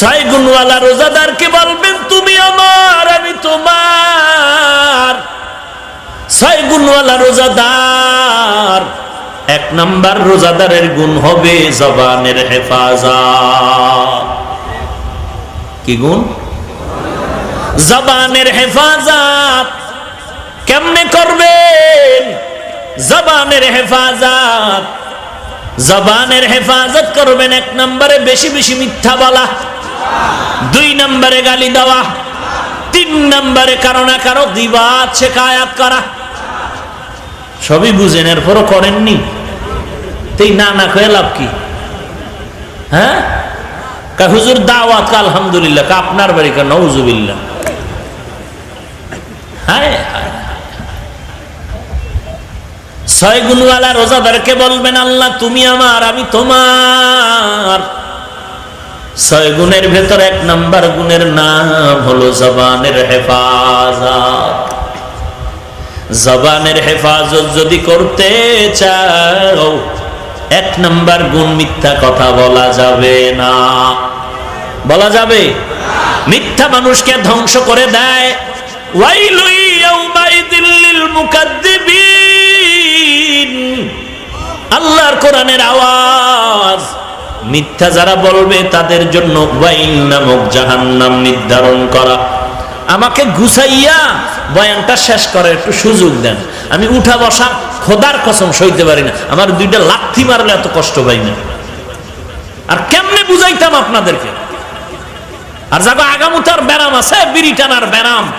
ছয় গুণওয়ালা রোজাদারকে বলবেন, তুমি আমার, আমি তোমার। ছয় গুণওয়ালা রোজাদার, এক নাম্বার রোজাদারের গুণ হবে জবানের হেফাজত। কি গুণ? জবানের হেফাজত। কেমনে করবেন? জবানের হেফাজত। জবানের হেফাজত করবেন এক নম্বরে, বেশি বেশি মিথ্যা বলা। দুই নম্বরে গালি দেওয়া, তিন নম্বরে কারও না কারও দিবাদ শেখায়াত করা। সবই বুঝেন, এরপরও করেননি। তেই না না কয়ে লাভ কি? হ্যাঁ? হুজুর দাওয়াত আলহামদুলিল্লাহ আপনার বাড়ি, কা নৌজুবিল্লাহ হ্যাঁ। ছয় গুণওয়ালা রোজাদারকে বলবেন, আল্লাহ, তুমি আমার, আমি তোমার। ছয় গুণের ভেতর এক নাম্বার গুণের নাম হলো জবানের হেফাজত। জবানের হেফাজত যদি করতে চাও, এক নাম্বার গুণ মিথ্যা কথা বলা যাবে না। বলা যাবে? মিথ্যা মানুষকে ধ্বংস করে দেয়। আল্লাহর কোরআনের আওয়াজ। মিথ্যা যারা বলবে তাদের জন্য ওয়াইল নামক জাহান্নাম নির্ধারণ করা। আমাকে গুছাইয়া বয়ানটা শেষ করার একটু সুযোগ দেন। আমি উঠা বসা খোদার কসম সইতে পারি না। আমার দুইটা লাথি মারলে এত কষ্ট পাই না। আর কেমনে বুঝাইতাম আপনাদেরকে? আর যাগো আগামুতার ব্যারাম আছে, বিড়ি টানার ব্যারাম।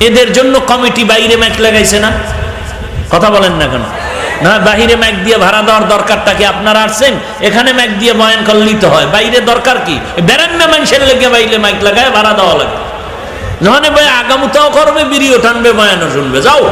এদের জন্য কমিটি বাইরে ম্যাক লাগাইছে না? কথা বলেন না কেন? না, বাহিরে ম্যাক দিয়ে ভাড়া দেওয়ার দরকারটা কি আপনারা আসছেন এখানে ম্যাক দিয়ে বয়ান করলেই নিতে হয়। বাইরে দরকার কি? বেরেন না মানুষের লেগে বাইরে মাইক লাগায়, ভাড়া দেওয়া লাগে। যখন ভাই আগামুতাও করবে, বিড়িও টানবে, বয়ানও শুনবে। যাও।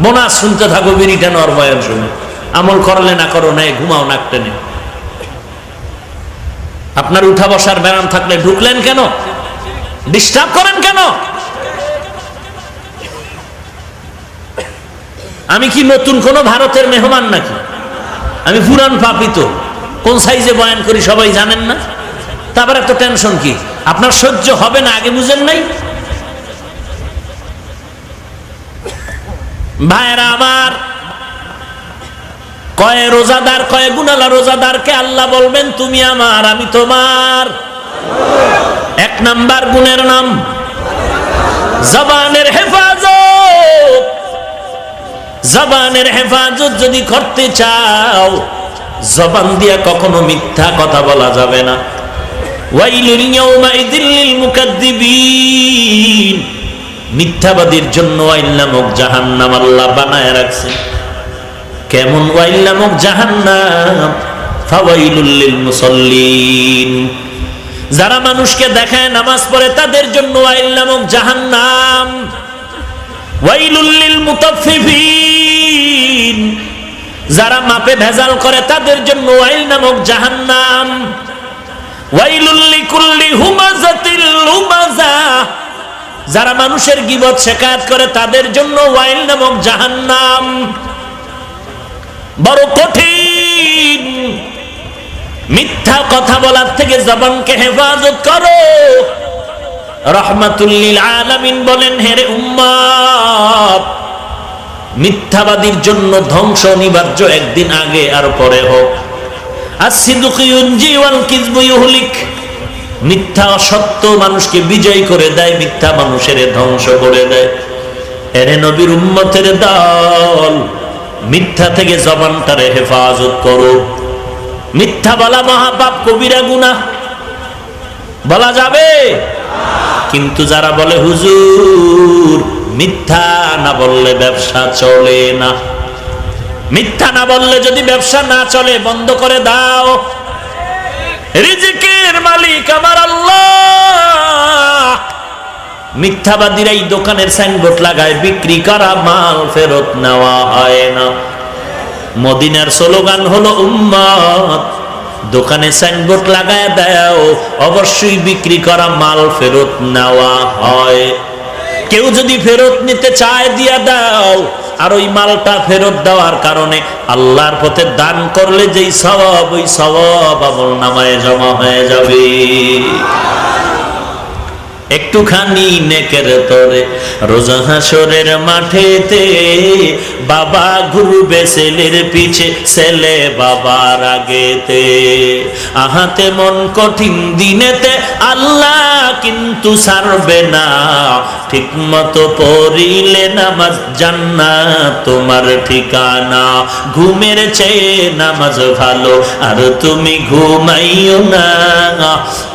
বোনাস শুনতে থাকো বিড়ি টানো বয়ান শুনে। আমল করলে না করো না ঘুমাও, নাক টেনে। আপনার উঠা বসার ব্যায়াম থাকলে ঢুকলেন কেন? ডিস্টার্ব করেন কেন? আমি কি নতুন কোন ভারতের মেহমান নাকি? আমি পুরান পাপিত কোন সাইজে বয়ান করি সবাই জানেন না? তারপর এত টেনশন কি? আপনার সহ্য হবে না, আগে বুঝেন নাই? ভাইরা আমার, কয়ে রোজাদার, কয় গুনালা রোজাদারকে আল্লাহ বলবেন, তুমি আমার, আমি তোমার। এক নাম্বার গুণের নাম, জবানের হেফাজত। জবানের হেফাজত যদি করতে চাও, জবান দিয়া কখনো মিথ্যা কথা বলা যাবে না। মিথ্যাবাদীর জন্য আল্লাহ বানায় রাখছে কেমন ওয়াইল নামক যারা মানুষকে দেখায় নামাজ পড়ে, তাদের জন্য ওয়াইল নামক জাহান্নাম। ওয়াইলুল লিল মুতাফফিফিন। যারা মাপে ভেজাল করে তাদের জন্য ওয়াইল নামক জাহান্নাম। যারা মানুষের গিবত শেখায়ত করে তাদের জন্য ওয়াইল নামক জাহান্নাম। বড় কঠিন। মিথ্যা কথা বলার থেকে জবানকে হেফাজত করো। রহমাতুল্লিল আলামিন বলেন হেরে উম্মাদ মিথ্যাবাদীর জন্য ধ্বংস অনিবার্য একদিন আগে আর পরে হোক। আর মিথ্যা অসত্য মানুষকে বিজয় করে দেয়, মিথ্যা মানুষের ধ্বংস করে দেয়। নবীর দল, মিথ্যা থেকে জবানটারে হেফাজত করো। মিথ্যা বলা মহাপাপ, কবিরা গুনা বলা যাবে? কিন্তু যারা বলে, হুজুর, মিথ্যা না বললে ব্যবসা চলে না। মিথ্যা না বললে যদি ব্যবসা না চলে, বন্ধ করে দাও। রিজিকের মালিক আমার আল্লাহ। মিথ্যাবাদীরা এই দোকানের সাইনবোর্ড লাগায়, বিক্রি করা মাল ফেরত নেওয়া হয় না। মদিনার স্লোগান হলো, উম্মত, দোকানে সাইনবোর্ড লাগায় দাও, অবশ্যই বিক্রি করা মাল ফেরত নেওয়া হয়। কেউ যদি ফেরত নিতে চায়, দিয়া দাও। আর ওই মালটা ফেরত দেওয়ার কারণে আল্লাহর পথে দান করলে যেই স্বভাব ওই স্বভাব আমল নামায় জমা হয়ে যাবে। একটুখানি নেকের তরে, রোজা হাসরের মাঠেতে বাবা ঘুরবে ছেলের পিছে, ছেলে বাবার আগেতে। আহাতে মন কঠিন দিনেতে আল্লাহ কিন্তু ছাড়বে না ঠিক মতো পড়িলে নামাজ জান্না তোমার ঠিকানা। ঘুমের চেয়ে নামাজ ভালো, আর তুমি ঘুমাইও না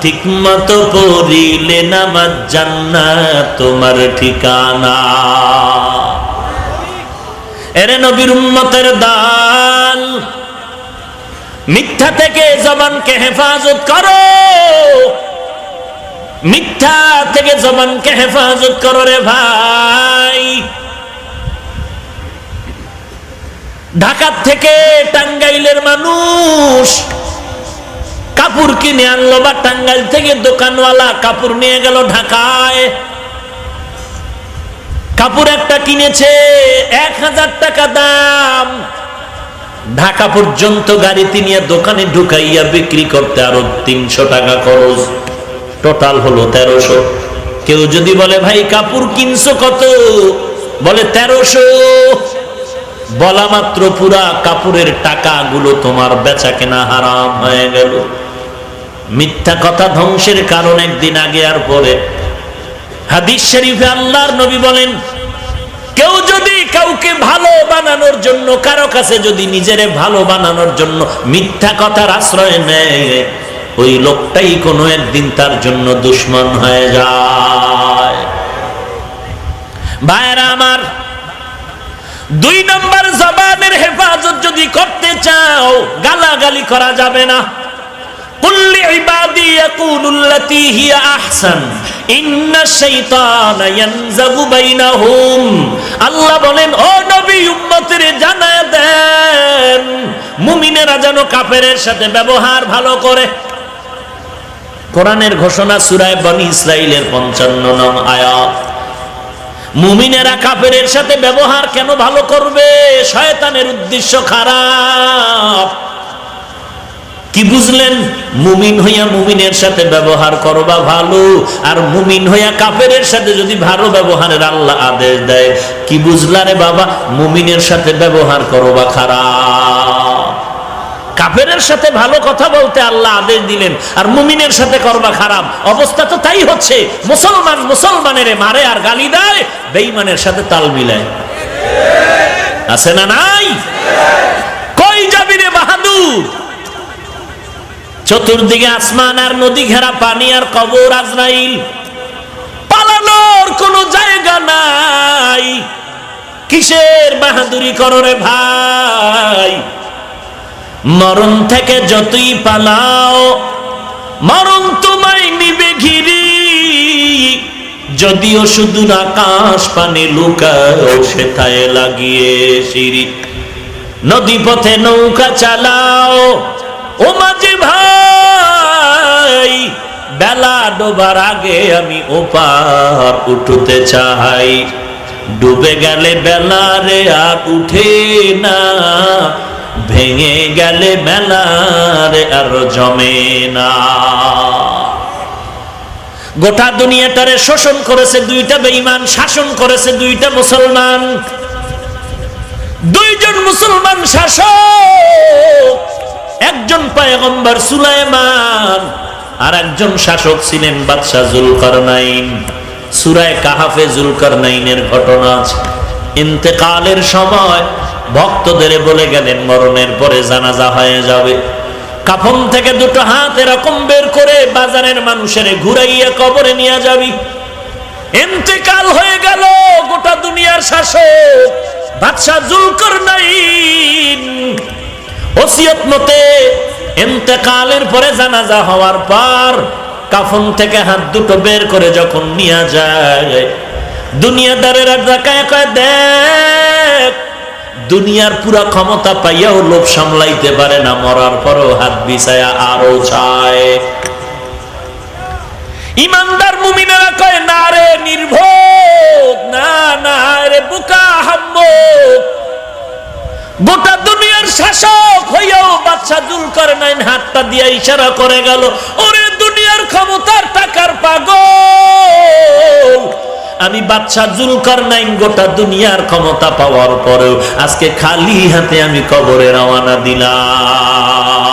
ঠিক মতো পড়িলে নামাজ জান্না তোমার ঠিকানা। এরে নবীর উম্মতের দাল, মিথ্যা থেকে জবানকে হেফাজত করো। মিথ্যা থেকে জবানকে হেফাজত করো রে ভাই। ঢাকার থেকে টাঙ্গাইলের মানুষ কাপড় কিনে আনলো, বা টাঙ্গাইল থেকে দোকানওয়ালা কাপড় নিয়ে গেল ঢাকায়। কাপড় একটা কিনেছে, এক হাজার টাকা দাম। ঢাকা পর্যন্ত গাড়িতে নিয়ে দোকানে ঢুকাইয়া বিক্রি করতে আরও তিনশো টাকা খরচ। টোটাল হলো তেরোশো। কেউ যদি বলে, ভাই, কাপড় কিনছো কত? বলে, তেরোশো। বলা মাত্র পুরা কাপড়ের টাকাগুলো তোমার বেচা কেনা হারাম হয়ে গেল। মিথ্যা কথা ধ্বংসের কারণ একদিন আগে আর পরে। হাদিস শরীফে আল্লাহর নবী বলেন, কেউ যদি কাউকে ভালো বানানোর জন্য, কারও কাছে যদি নিজেরে ভালো বানানোর জন্য মিথ্যা কথার আশ্রয় নেয়, ওই লোকটাই কোনো একদিন তার জন্য দুশ্মন হয়ে যায়। ভাইরা আমার, দুই নম্বর জবানের হেফাজত যদি করতে চাও, গালাগালি করা যাবে না। আল্লাহ বলেন, ও নবী, উম্মতের দেন, মুমিনেরা যেন কাফেরের সাথে ব্যবহার ভালো করে। কোরআনের ঘোষণা সূরায়ে বনি ইসরাইলের 55 নং আয়াত। মুমিনেরা কাফেরের সাথে ব্যবহার কেন ভালো করবে? শয়তানের উদ্দেশ্য খারাপ। কি বুঝলেন? মুমিন হইয়া মুমিনের সাথে ব্যবহার করবা ভালো, আর মুমিন হইয়া কাফেরের সাথে যদি ভালো ব্যবহারের আল্লাহ আদেশ দেয়, কি বুঝলা রে বাবা? মুমিনের সাথে ব্যবহার করবা খারাপ। কাফেরের সাথে ভালো কথা বলতে আল্লাহ আদেশ দিলেন, আর মুমিনের সাথে করবা খারাপ। অবস্থা তো তাই হচ্ছে, মুসলমান মুসলমানের মারে আর গালি দেয়, বেঈমানের সাথে তাল মিলায়। আছে না নাই? কই যাবি রে বাহাদুর? চতুর্দিকে আসমান আর নদী ঘেরা, পানি আর কবর আজরাইল। পালানোর কোনো জায়গা নাই। কিসের বাহাদুরি করো রে ভাই? মরণ থেকে যতই পালাও, মরণ তোমায় নিবে ঘিরি। যদিও শুধু আকাশ পানে লুকাও সেথায় লাগিয়ে সিঁড়ি। নদী পথে নৌকা চালাও ও মাঝে ভাই, বেলা ডোবার আগে আমি ওপার উঠতে চাই। ডুবে গেলে বেলা রে আর উঠে না, ভেঙে গেলে মেলার আর জমে না। গোটা দুনিয়াটারে শোষণ করেছে দুইটা বেঈমান, শাসন করেছে দুইটা মুসলমান। দুইজন মুসলমান শাসক একজন পায়গম্বর সুলাইমান আর একজন শাসক ছিলেন বাদশাহ জুলকারনাইন। সুরায় কাহাফে জুলকারনাইনের ঘটনা আছে। ইন্তেকালের সময় ভক্তদের বলে গেলেন, মরণের পরে জানাজা হয়ে যাবে। কাফন থেকে দুটো হাত এরকম বের করে বাজারের মানুষের ঘুরাইয়া কবরে নিয়ে যাবি। ইন্তেকাল হয়ে গেল, গোটা দুনিয়ার শাসক বাদশাহ জুলকর নাইন ওসিয়ত মতে ইন্তেকালের পরে জানাজা হওয়ার পর কাফন থেকে হাত দুটো বের করে যখন নিয়ে যায়, দুনিয়াদারেরা কয়, দেখ, দুনিয়ার পুরা ক্ষমতা পাইয়াও লোভ সামলাইতে পারে না, মরার পরও হাত বিছায়া আরও চায়। ইমানদার মুমিনেরা কয়, না রে নির্ভোগ, না না রে বোকা হাম্ম গোটা দুনিয়ার শাসক হইয়াও বাচ্চা দুল করে নাই, হাতটা দিয়ে ইশারা করে গেল, ওরে দুনিয়ার ক্ষমতার টাকার পাগল। আমি বাচ্চা জুলকার নাইন গোটা দুনিয়ার ক্ষমতা পাওয়ার পরেও আজকে খালি হাতে আমি কবরে রওয়ানা দিলাম।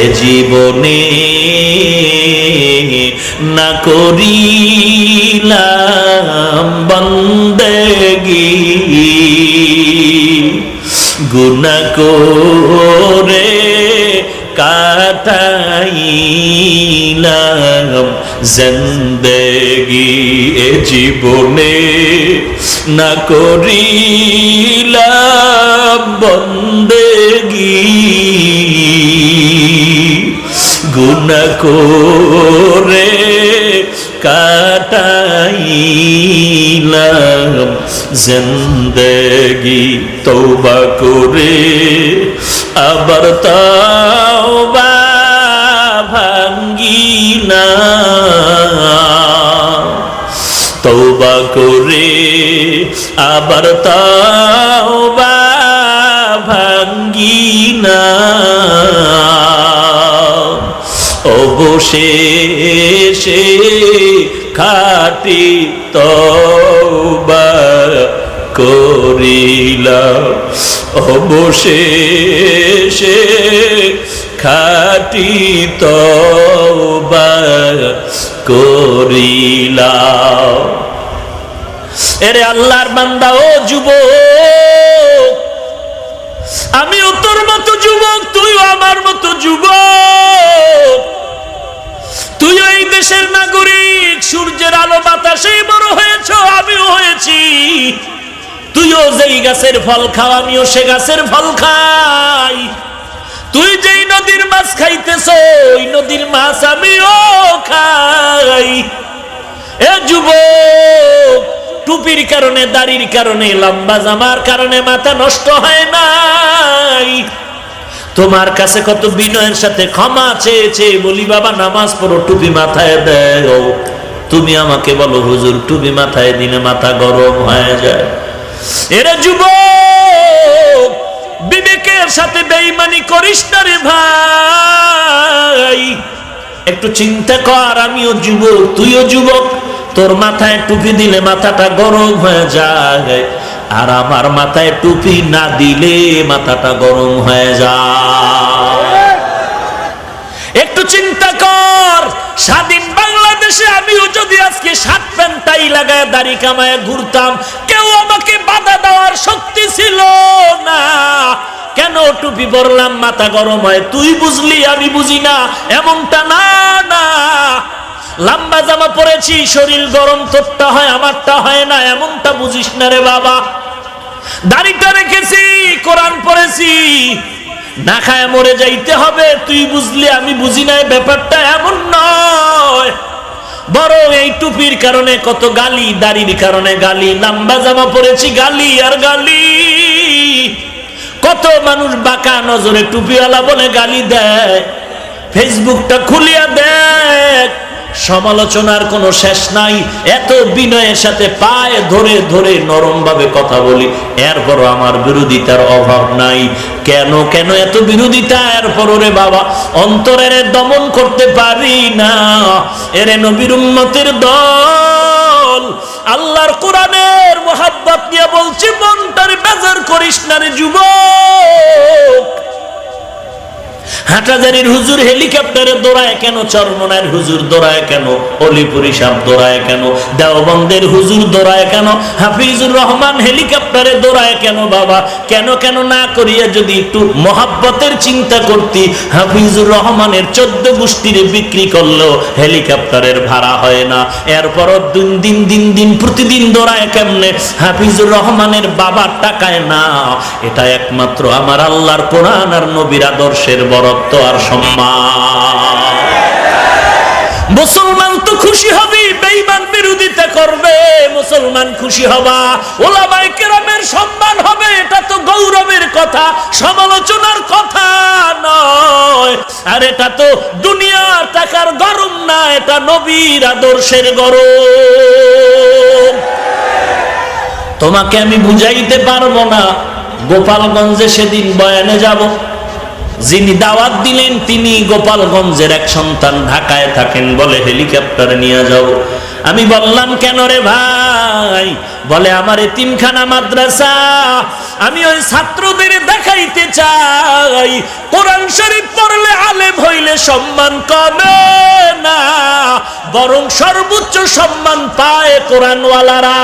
এ জীবনে না করিলাম বন্দেগী। গুনা করে কাটাইলাম জিন্দেগি এ জীবনে। না করিলাম বন্দেগি। গুনা করে কাটাইলাম জিন্দগি তৌবা করে, আবার তওবা ভাঙ্গি না। তৌবা করে, আবার তওবা ভাঙ্গি না। অবশেষে খাটি তবা করিলাম অবশেষে খাটি তবা করিলাম। এরে আল্লাহর বান্দা, ও যুবক, আমিও তোর মতো যুবক, তুইও আমার মতো যুবক। তুইও এই দেশের নাগরিক, সূর্যের আলো বাতাসে বড় হয়েছ, আমিও হয়েছি। তুইও যেই গাছের ফল খাও, আমিও সে গাছের ফল খাই। তুই যেই নদীর মাছ খাইতেছ, ওই নদীর মাছ আমিও খাই। এ যুবক, টুপির কারণে, দাড়ির কারণে, লম্বা জামার কারণে মাথা নষ্ট হয় নাই। তোমার কাছে কত বিনয়ের সাথে ক্ষমা চেয়েছে বলি, বাবা, নামাজ পড়ো, টুপি মাথায় দেও। তুমি আমাকে বলো, হুজুর, টুপি মাথায় দিলে মাথা গরম হয়ে যায়। এরা যুবক, বিবেকের সাথে বেইমানি করিস না রে ভাই। একটু চিন্তা কর, আমিও যুবক, তুইও যুবক। তোর মাথায় টুপি দিলে মাথাটা গরম হয়ে যায়, আর আমার মাথায় টুপি না দিলে মাথাটা গরম হয়ে যায়। একটু চিন্তা কর, স্বাধীন বাংলাদেশে আমিও যদি আজকে প্যান্ট লাগায় দাড়ি কামায় ঘুরতাম। কেউ আমাকে বাধা দেওয়ার শক্তি ছিল না। কেন টুপি পরলাম, মাথা গরম হয়? তুই বুঝলি, আমি বুঝি না। এমনটা না না। লম্বা জামা পরেছি, শরীর গরম, তোরটা হয়, আমারটা হয় না। এমনটা বুঝিস না রে বাবা। দাড়িটা রেখেছি, কোরআন পড়েছি। না খায় মরে যাইতে হবে, তুই বুঝলি, আমি বুঝি নাই ব্যাপারটা এমন নয়। বড় এই টুপির কারণে কত গালি, দাড়ির কারণে গালি, লাম্বা জামা পরেছি গালি আর গালি। কত মানুষ বাঁকা নজরে টুপিওয়ালা বলে গালি দেয়, ফেসবুকটা খুলিয়া দেখ সমালোচনার কোনো শেষ নাই। এত বিনয়ের সাথে পায়ে ধরে ধরে নরম ভাবে কথা বলি। এরপরও আমার বিরোধিতার অভাব নাই। কেন কেন এত বিরোধিতা? এরপর রে বাবা, অন্তরের দমন করতে পারি না। এরে নবীর উম্মতের দল, আল্লাহর কোরআনের মোহাব্বত নিয়ে বলছি, মনটার বেজার করিস না রে যুবক। হাটাজারির হুজুর হেলিকপ্টারে দৌড়ায় কেন? চরমনার হুজুর দৌড়ায় কেন? অলিপুরি সাপ দৌড়ায় কেন? দেওবন্দের হুজুর দৌড়ায় কেন? হাফিজুর রহমান হেলিকপ্টারে দৌড়ায় কেন বাবা? কেন কেন না করিয়া যদি একটু মহাব্বতের চিন্তা করতি, হাফিজুর রহমানের চোদ্দ গোষ্ঠীরে বিক্রি করলেও হেলিকপ্টারের ভাড়া হয় না। এরপরও দিন দিন দিন দিন প্রতিদিন দৌড়ায় কেমনে? হাফিজুর রহমানের বাবার টাকায় না। এটা একমাত্র আমার আল্লাহর কোরআন আর নবীর আদর্শের বরত্ব আর সম্মান। মুসলমান তো খুশি হবে, বেঈমান বিরোধিতা করবে, মুসলমান খুশি হবা। ওলামায়ে কেরামের সম্মান হবে, এটা তো গৌরবের কথা, সমালোচনার কথা নয়। আর এটা তো দুনিয়ার টাকার গরম না, এটা নবীর আদর্শের গরম। তোমাকে আমি বুঝাইতে পারব না, গোপালগঞ্জে সেদিন বয়ানে যাব। যিনি দাওয়াত দিলেন, তিনি গোপালগঞ্জের এক সন্তান ঢাকায় থাকেন। বলে, হেলিকপ্টারে নিয়ে যাও। আমি বললাম, কেন রে ভাই? বলে, আমার এতিমখানা মাদ্রাসা, আমি ওই ছাত্রদের দেখাইতে চাই। কোরআন শরীফ পড়লে আলেম হইলে সম্মান কমে না, বরং সর্বোচ্চ সম্মান পায় কোরআনওয়ালারা।